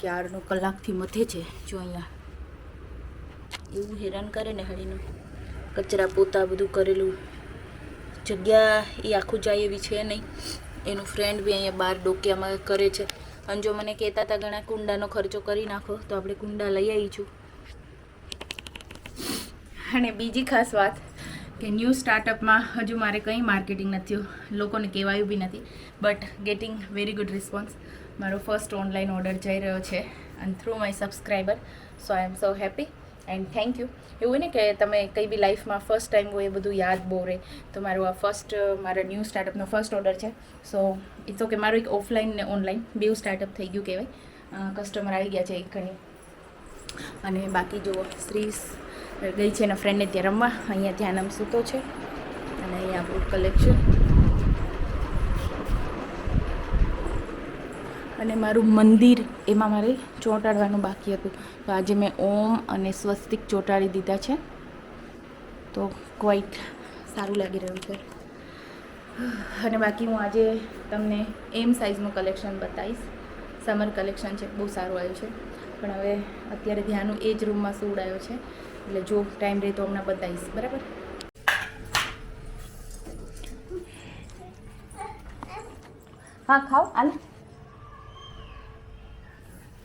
ક્યારનો કલાકથી મથે છે, જો અહીંયા. એવું હેરાન કરે ને હળીનું કચરા પોતા બધું કરેલું. જગ્યા એ આખું જાય એવી છે નહીં. એનું ફ્રેન્ડ બી અહીંયા બહાર ડોકિયામાં કરે છે. અને જો મને કહેતા હતા ઘણા કુંડાનો ખર્ચો કરી નાખો, તો આપણે કુંડા લઈ આવી છું અને બીજી ખાસ વાત કે ન્યૂ સ્ટાર્ટઅપમાં હજુ મારે કંઈ માર્કેટિંગ નથી લોકોને કહેવાયું બી નથી. But getting very good response મારો ફર્સ્ટ ઓનલાઈન ઓર્ડર જઈ રહ્યો છે અને through my subscriber so I am so happy and thank you એવું હોય ને કે તમે કંઈ બી લાઈફમાં ફર્સ્ટ ટાઈમ હોય એ બધું યાદ બહુ રહે. તો મારું આ ફર્સ્ટ મારા ન્યૂ સ્ટાર્ટઅપનો ફર્સ્ટ ઓર્ડર છે. સો ઇટ્સ ઓકે મારું એક ઓફલાઈન ને ઓનલાઈન બેવ સ્ટાર્ટઅપ થઈ ગયું કહેવાય. કસ્ટમર આવી ગયા છે એક ઘણી. અને બાકી જુઓ, શ્રી ગઈ છે એના ફ્રેન્ડને ત્યાં રમવા. અહીંયા ધ્યાનમ સૂતો છે. અને અહીંયા આપણું કલેક્શન અને મારું મંદિર, એમાં મારે ચોંટાડવાનું બાકી હતું. તો આજે મેં ઓમ અને સ્વસ્તિક ચોંટાડી દીધા છે. તો ક્વાઇટ સારું લાગી રહ્યું છે. અને બાકી હું આજે તમને એમ સાઇઝનું કલેક્શન બતાવીશ. સમર કલેક્શન છે, બહુ સારું આવ્યું છે. પણ હવે અત્યારે ધ્યાનું એ જ રૂમમાં સુવડાયો છે. એટલે જો ટાઈમ રહે તો હમણાં બતાવીશ, બરાબર? હા, ખાઓ, હાલ.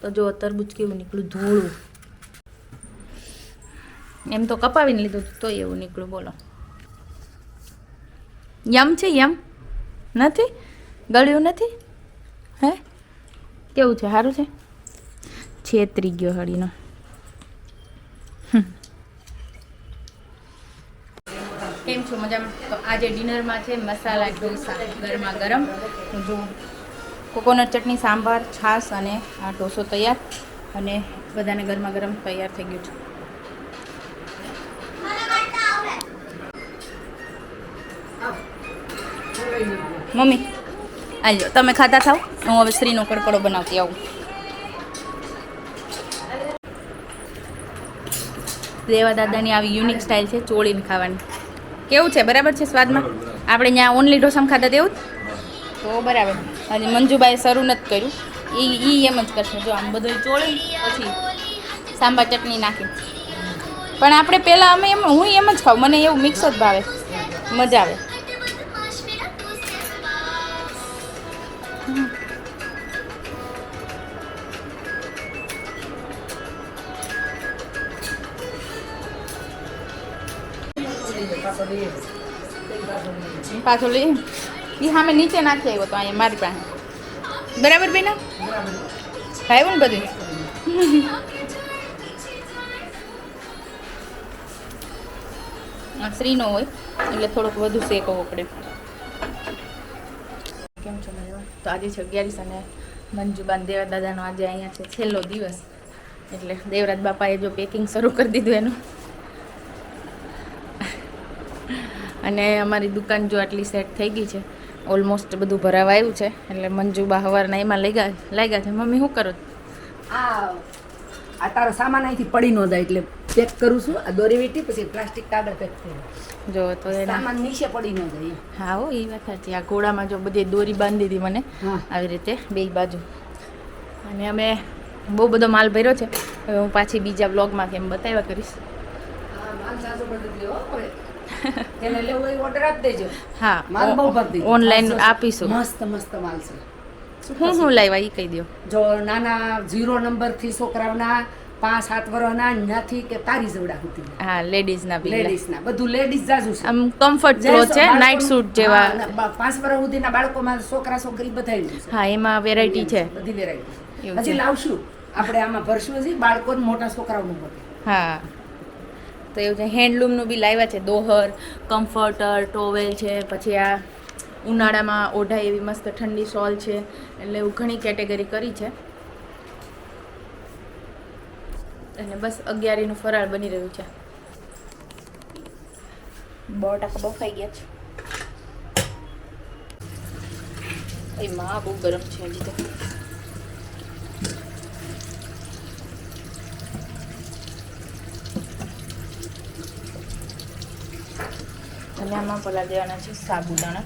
તો જો તરબૂચ કેવું નીકળ્યું ધોળું. એમ તો કપાવીને લીધું તોય એવું નીકળ્યું, બોલો. યમ છે યમ? નથી? ગળ્યું નથી? હે? કેવું છે? સારું છે? છેતરી ગયો હળીનો. કેમ છો? મજામાં? તો આજે ડિનરમાં છે મસાલા ઢોસા ગરમા ગરમ. તો જો કોકોનટ ચટણી, સાંભાર, છાશ અને આ ઢોસો તૈયાર અને બધાને ગરમા ગરમ તૈયાર થઈ ગયું છે. મમ્મી આજો તમે ખાતા થાવ હું હવે શ્રીનો કડકડો બનાવતી આવું. દેવા દાદાની આવી યુનિક સ્ટાઇલ છે ચોળીને ખાવાની. કેવું છે? બરાબર છે સ્વાદમાં? આપણે ત્યાં ઓનલી ઢોસામાં ખાતા તેવું તો બરાબર. હજી મંજુબાએ શરૂ નથી કર્યું. એ ઈ એમ જ કરશે. જો આમ બધું ચોળી, પછી સાંભાર ચટણી નાખી. પણ આપણે પહેલાં અમે એમ હું એમ જ ખાઉં. મને એવું મિક્સ જ ભાવે. મજા આવે. પાછો લઈ એ સામે નીચે નાખી આવ્યો તો અહીંયા મારી પાસે. બરાબર, બેના? આવ્યું ને બધું? સ્ત્રીનો હોય, એટલે થોડોક વધુ શેકવો પડે કેમ છો મજામાં? તો આજે છે અગિયારીસ અને મંજુબાન દેવા દાદાનો આજે અહીંયા છે છેલ્લો દિવસ. એટલે દેવરાજ બાપાએ જો પેકિંગ શરૂ કરી દીધું એનું. અને અમારી દુકાન જો આટલી સેટ થઈ ગઈ છે. ઓલમોસ્ટ બધું ભરાવા આવ્યું છે. એટલે મંજુબા હવારના એમાં લઈ ગયા લાગ્યા છે. મમ્મી શું કરું આ આ તારો સામાન અહીંથી પડી ન જાય એટલે પેક કરું છું. આ દોરી વીટી પછી પ્લાસ્ટિક કાગળ પેક કરું. જો તો એ સામાન નીચે પડી ન જાય હા હો એ વાત સાચી. આ ઘોડામાં જો બધી દોરી બાંધી દીધી મને આવી રીતે બે બાજુ. અને અમે બહુ બધો માલ ભર્યો છે. હવે હું પાછી બીજા બ્લોગમાં કેમ બતાવ્યા કરીશ. હા, માલ હો હવે. તેને લેવો એ ઓર્ડર આપી દેજો. હા માલ બહુ ભરી ઓનલાઈન આપીશું. મસ્ત મસ્ત માલ છે. હું શું લાવ્યા એ કહી દો જો નાના ઝીરો નંબરથી છોકરાઓના પાંચ સાત વર્ષના નથી કે તારી જવડા હતી હા લેડીઝના બી લેડીઝ ના બધું લેડીઝ જાજુ છે. આમ કમ્ફર્ટ ક્લોથ છે નાઇટ સૂટ જેવા. હા, પાંચ વર્ષ સુધીના બાળકોમાં છોકરા છોકરી બધા હા એમાં વેરાયટી છે. બધી વેરાયટી હજી. લાવશું. આપણે આમાં ભરશું હજી બાળકો ને મોટા છોકરાઓનું હા. તો એવું છે. હેન્ડલૂમનું બી લાવ્યા છે. દોહર, કમ્ફર્ટર, ટોવેલ છે. પછી આ ઉનાળામાં ઓઢાય એવી મસ્ત ઠંડી શોલ છે. એટલે એવું ઘણી કેટેગરી કરી છે. અને બસ અગિયારીનું ફરાળ બની રહ્યું છે. બટાકા બફાઈ ગયા છે. એમાં બહુ ગરમ છે હજી તો. અને આમાં પલા દેવાના છે સાબુદાણા.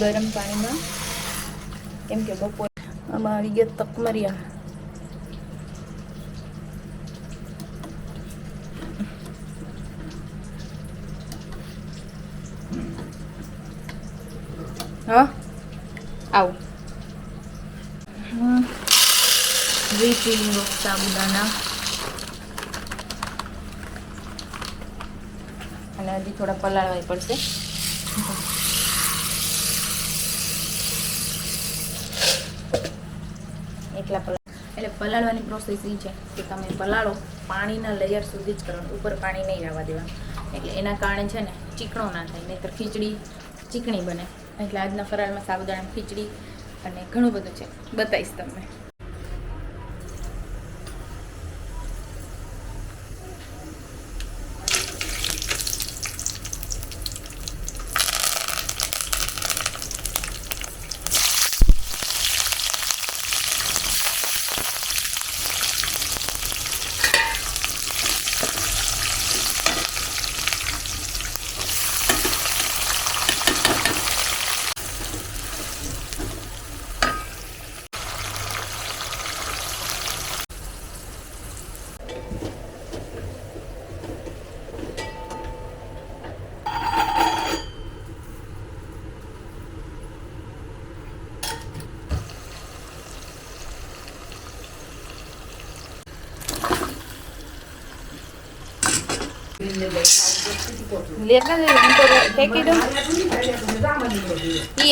ગરમ પાણીમાં કેમ કે બપોર આમાં આવી ગયા તકમરિયા. હા? આવું. ઓફ સાબુદાના હજી થોડા પલાળવા પડશે. એટલા પલાળ એટલે પલાળવાની પ્રોસેસ એ છે કે તમે પલાળો પાણીના લેયર સુધી જ કરવાનું, ઉપર પાણી નહીં રહેવા દેવાનું. એટલે એના કારણે છે ને ચીકણો ના થાય, નહીંતર ખીચડી ચીકણી બને. એટલે આજના ફરાળમાં સાબુદાણા ખીચડી અને ઘણું બધું છે. બતાવીશ તમને.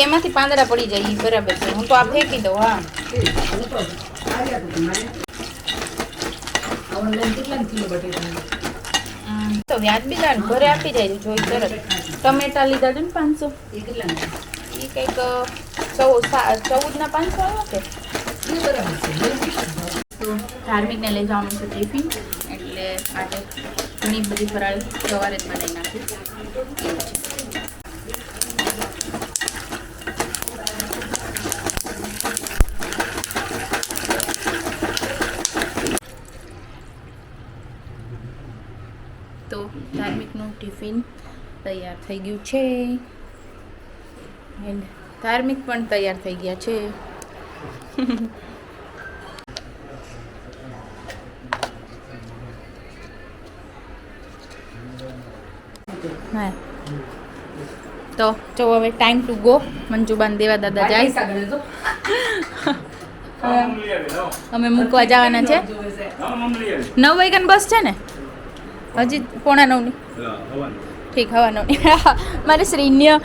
એમાંથી પાંદડા પડી જાય, ઈ બરાબર છે. હું તો આ ફેંકી દઉં, હા. તો વ્યાજબી દાણ ઘરે આપી જાય જોઈ તરત. ટમેટા લીધા છે ને પાંચસો? એ કંઈક, ચૌદ ના પાંચસો આવ્યા કે? ધાર્મિકને લઈ જવાનું છે ટિફિન, એટલે આજે ઘણી બધી ફરાળ સવારે જ બનાવી નાખી. તો ધાર્મિકનું ટિફિન તૈયાર થઈ ગયું છે. એન્ડ ધાર્મિક પણ તૈયાર થઈ ગયા છે. હા. તો જો હવે ટાઈમ ટુ ગો મંજુબાન દેવા દાદા જાય. અમે મૂકવા જવાના છે. નવ વાગ્યાની બસ છે ને? હજી પોણા નવની. ઠીક હવા નવની. મારે શ્રીન્ય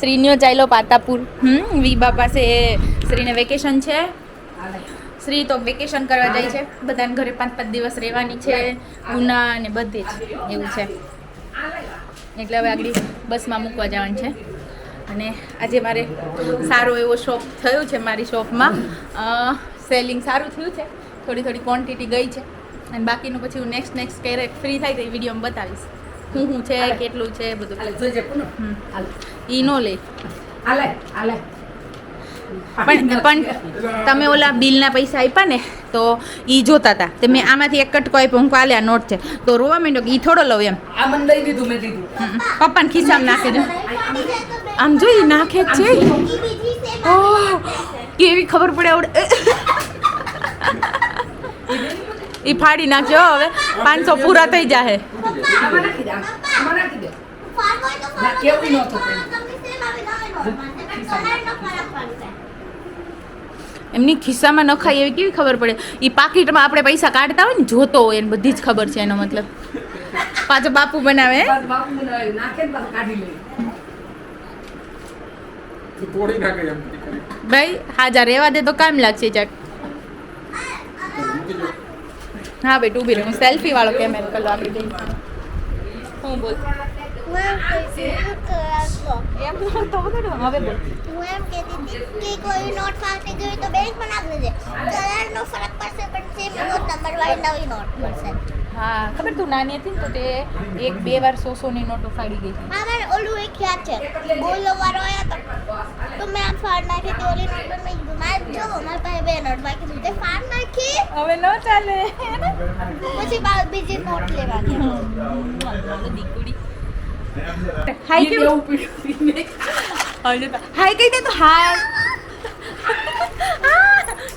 શ્રીન્યો ચાલ્યો પાતાપુર. હમ વીબા પાસે શ્રીને વેકેશન છે. શ્રી તો વેકેશન કરવા જાય છે. બધાને ઘરે પાંચ પાંચ દિવસ રહેવાની છે. ઉના અને બધે જ. એવું છે. એટલે હવે આગળ બસમાં મૂકવા જવાનું છે. અને આજે મારે સારો એવો શોપ થયો છે મારી શોપમાં સેલિંગ સારું થયું છે. થોડી થોડી ક્વોન્ટિટી ગઈ છે. અને બાકીનું પછી હું નેક્સ્ટ નેક્સ્ટ ક્યારેક ફ્રી થાય તો એ વિડીયોમાં બતાવીશ. શું શું છે કેટલું છે બધું. ઈ નો લે. પણ પણ તમે ઓલા બિલના પૈસા આપ્યા ને તો એ જોતા હતા તે મેં આમાંથી એક કટકો આપ્યો હું કાલે આ નોટ છે. તો રોવા માંડ્યો કે એ થોડો લઉં એમ. આ મને દઈ દીધું મેં દીધું પપ્પાને ખિસ્સામાં નાખી દો. આમ જોઈ નાખે છે. ઓહ, કેવી ખબર પડે આવડે. એ ફાડી નાખજો હવે. પાંચસો પૂરા થઈ જાહે આમાં નાખી દે આમ. આમાં નાખી દે ના, કેવું નહોતું પેલું. એમની ખિસ્સામાં નખાય એવી કેવી ખબર પડે? એ પાકીટમાં આપણે પૈસા કાઢતા હોય ને જોતો હોય એને બધી જ ખબર છે એનો મતલબ. પાછો બાપુ બનાવે હે? બસ બાપુ મને નાખે ને પાછું કાઢી લે. તોડી નાખે એમ. ભાઈ હાજા રહેવા દે તો કામ લાગશે ચાક હા બેટ ઊભી રહે. હું સેલ્ફી વાળો કેમેરો કલો આપી દઈશ હું બોલ. હું એમ કહેતી હતી કે એમ તો વગાડો હવે બોલ હું એમ કહેતી કે કોઈ નોટ ફાટી ગઈ તો બેંકમાં નાખ દેજે કલરનો ફરક પડશે પણ સેમ નંબર વાળી નવી નોટ મળશે હા ખબર તું નાની હતી ને તો તે એક બે વાર સો ની નોટો ફાડી ગઈ હા મને ઓલું એક યાદ છે બોલો વાળો આવ્યો તો તો મેં આમ ફાડ નાખી હતી ઓલી નોટ મેં મારે જો મારી પાસે બે નોટ બાકી છે તે ફાડ નાખી હવે ન ચાલે. પછી બીજી નોટ લેવાની દીકુડી હાય કહી દે તો હાય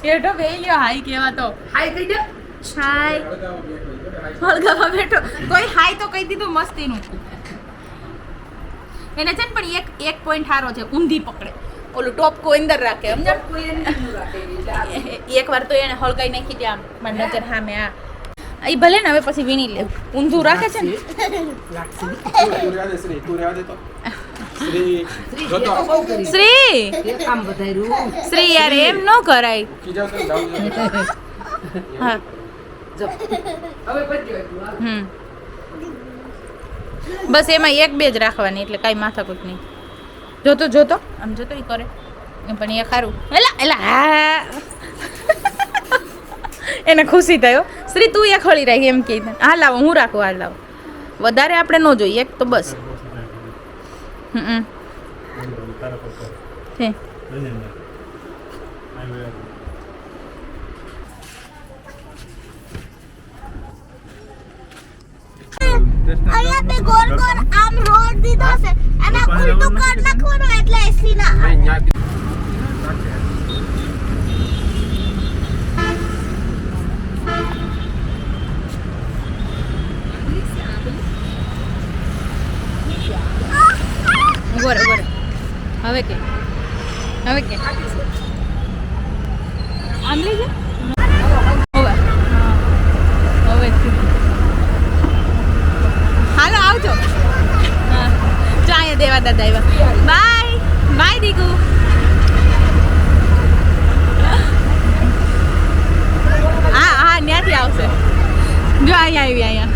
એઠો બે ગયો હાય કેવા તો હાય કહી દે હાય હળગાવા બેઠો કોઈ હાય તો કહી દીધું મસ્તીનું એને છે ને પણ એક એક પોઈન્ટ સારો છે ઊંધી પકડે ઓલું ટોપ કો અંદર રાખે આ- એક વાર તો એને હળગાઈ નાખી દે આમ મારી નજર સામે આ એ ભલે ને, હવે પછી વીણી લે. ઊંધું રાખે છે ને? શ્રી! શ્રી, યાર, એમ ન કરાય. હા. હમ. બસ એમાં એક બે જ રાખવાની, એટલે કાંઈ માથાકૂટ નહીં. જોતો જોતો? આમ જોતો એ કરે. એમ પણ એ ખારું એલા એલા હા એને ખુશી થયો. શ્રી તું એ ખોલી રાખી એમ કે હા લાવો હું રાખું હા લાવો. વધારે આપણે ન જોઈએ એક તો બસ. હમ અહીંયા તે ગોળ ગોળ આમ રોડ દીધો છે. અને ઉલટું કર નાખવાનું એટલે એસી ના મેં ન્યા કીધું. ઊભો ઊભો હવે કે? હવે કે? આમ લઈ જા. હવે. હવે હાલો આવજો. જો અહીંયા દેવા દાદા આવ્યા. બાય. બાય દીકુ. હા હા ત્યાંથી આવશે. જો અહીંયા આવી અહીંયા.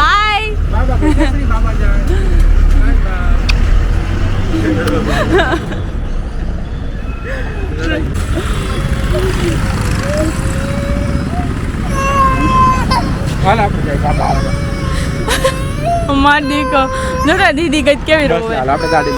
બાય. બાબા કહે છે શ્રી બાબા જાય બાય બાય. હાલ આપણે જાય બાબા માર દીકો દીદી ગઈ કેવી રોવે આપણે ગાડી